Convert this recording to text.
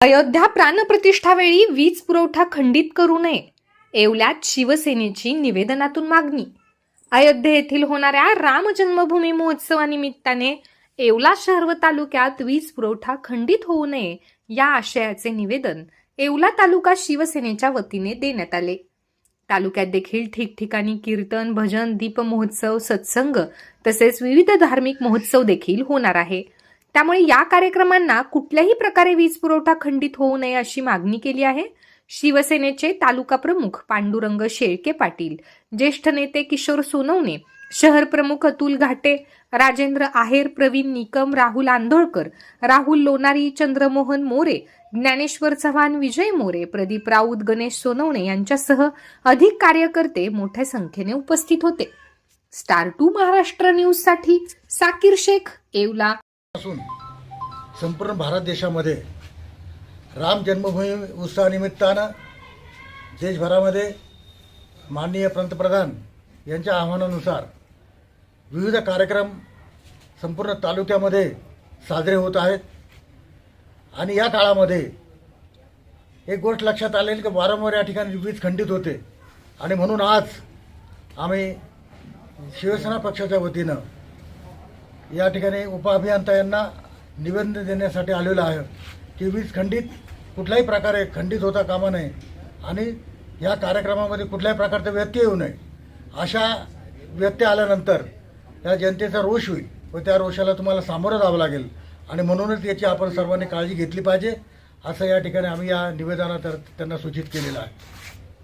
अयोध्या प्राणप्रतिष्ठावेळी वीज पुरवठा खंडित करू नये येवल्यात शिवसेनेची निवेदनातून मागणी. अयोध्ये येथील होणाऱ्या राम जन्मभूमी महोत्सवानिमित्ताने येवला शहर व तालुक्यात वीज पुरवठा खंडित होऊ नये या आशयाचे निवेदन येवला तालुका शिवसेनेच्या वतीने देण्यात आले. तालुक्यात देखील ठिकठिकाणी कीर्तन भजन दीप महोत्सव सत्संग तसेच विविध धार्मिक महोत्सव देखील होणार आहे. त्यामुळे या कार्यक्रमांना कुठल्याही प्रकारे वीज पुरवठा खंडित होऊ नये अशी मागणी केली आहे. शिवसेनेचे तालुका प्रमुख पांडुरंग शेळके पाटील ज्येष्ठ नेते किशोर सोनवणे शहर प्रमुख अतुल घाटे राजेंद्र आहेर प्रवीण निकम राहुल आंधोळकर राहुल लोणारी चंद्रमोहन मोरे ज्ञानेश्वर चव्हाण विजय मोरे प्रदीप राऊत गणेश सोनवणे यांच्यासह अधिक कार्यकर्ते मोठ्या संख्येने उपस्थित होते. स्टार टू महाराष्ट्र न्यूजसाठी साकीर शेख येवला. असून संपूर्ण भारत देशामध्ये राम जन्मभूमी उत्सवानिमित्तानं देशभरामध्ये माननीय पंतप्रधान यांच्या आव्हानानुसार विविध कार्यक्रम संपूर्ण तालुक्यामध्ये साजरे होत आहेत. आणि या काळामध्ये एक गोष्ट लक्षात आलेली की वारंवार या ठिकाणी वीज खंडित होते. आणि म्हणून आज आम्ही शिवसेना पक्षाच्या वतीनं या ठिकाणी उपअभियंता यांना निवेदन देण्यासाठी आलेलो आहे की वीज खंडित कुठल्याही प्रकारे खंडित होता कामा नये आणि या कार्यक्रमामध्ये कुठल्याही प्रकारचा व्यत्यय येऊ नये. अशा व्यत्यय आल्यानंतर या जनतेचा रोष होईल व त्या रोषाला तुम्हाला सामोरं जावं लागेल. आणि म्हणूनच याची आपण सर्वांनी काळजी घेतली पाहिजे. असं या ठिकाणी आम्ही या निवेदनात त्यांना सूचित केलेलं आहे.